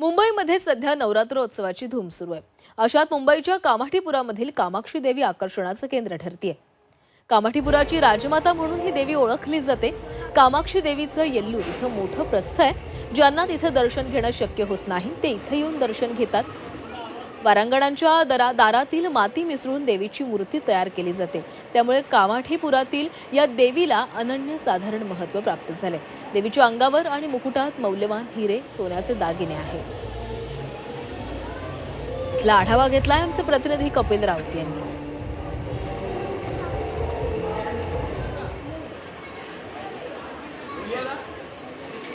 मुंबईमध्ये सध्या नवरात्रोत्सवाची धूम सुरू आहे. अशात मुंबईच्या कामाठीपुरामधील कामाक्षी देवी आकर्षणाचं केंद्र ठरतीये. कामाठीपुराची राजमाता म्हणून ही देवी ओळखली जाते. कामाक्षी देवीचं येल्लूर इथं मोठं प्रस्थ आहे. ज्यांना तिथं दर्शन घेणं शक्य होत नाही ते इथं येऊन दर्शन घेतात. वारांगणांच्या दरा दारातील माती मिसळून देवीची मूर्ती तयार केली जाते. त्यामुळे कामाठीपुरातील या देवीला अनन्यसाधारण महत्त्व प्राप्त झाले. देवीच्या अंगावर आणि मुकुटात मौल्यवान हिरे सोन्याचे दागिने आहेत. इथला आढावा घेतलाय आमचे प्रतिनिधी कपिल राऊत यांनी.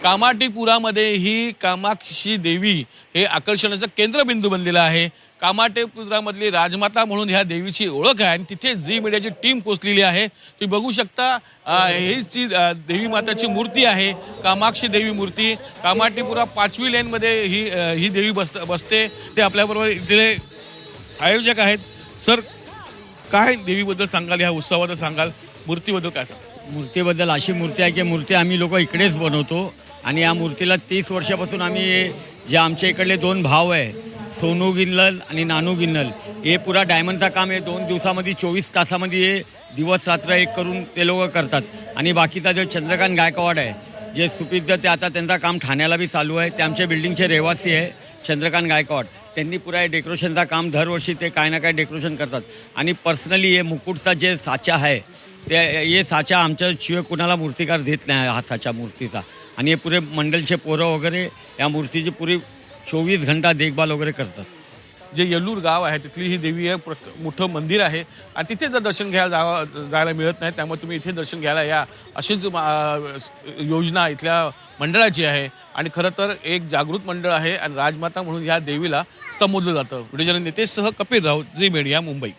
कामाटेपुरामध्ये ही कामाक्षी देवी हे आकर्षणाचं केंद्रबिंदू बनलेलं आहे. कामाटेपुरामधली राजमाता म्हणून ह्या देवीची ओळख आहे आणि तिथे झी मीडियाची टीम पोचलेली आहे. तुम्ही बघू शकता हीच जी देवी माताची मूर्ती आहे कामाक्षी देवी मूर्ती. कामाटेपुरा पाचवी लेनमध्ये ही ही देवी बसत बसते. ते आपल्याबरोबर इथले आयोजक आहेत. सर काय देवीबद्दल सांगाल ह्या उत्सवाबद्दल सांगाल? मूर्तीबद्दल काय सांगाल? मूर्तीबद्दल अशी मूर्ती आहे की मूर्ती आम्ही लोक इकडेच बनवतो. आणि या मूर्तीला तीस वर्षापासून आम्ही जे आमच्या इकडले दोन भाव आहे सोनू गिन्नल आणि नानू गिन्नल हे पुरा डायमंडचा काम हे दोन दिवसामध्ये चोवीस तासामध्ये हे दिवस रात्र एक करून ते लोक करतात. आणि बाकीचा जो चंद्रकांत गायकवाड आहे जे सुपिद्ध ते आता त्यांचं काम ठाण्याला बी चालू आहे. ते आमच्या बिल्डिंगचे रहिवासी आहे चंद्रकांत गायकवाड. त्यांनी पुरा हे डेकोरेशनचं काम दरवर्षी ते काय ना काय डेकोरेशन करतात. आणि पर्सनली हे मुकुटचा जे साचा आहे ते हे साचा आमच्या शिवाय कुणाला मूर्तिकार देत नाही हा साचा मूर्तीचा. आणि हे पुरे मंडलचे पोरं वगैरे या मूर्तीची पुरी चोवीस घंटा देखभाल वगैरे करतात. जे येल्लूर गाव आहे तिथली ही देवी आहे प्रक- मोठं मंदिर आहे. आणि तिथे जर दर्शन घ्यायला जावा जायला मिळत नाही त्यामुळे तुम्ही इथे दर्शन घ्यायला या. अशीच मा- योजना इथल्या मंडळाची आहे. आणि खरं तर एक जागृत मंडळ आहे आणि राजमाता म्हणून या देवीला संबोधलं जातं. व्हिडिओ नेतेसह नितेशसह कपिल राऊत जी मीडिया मुंबई.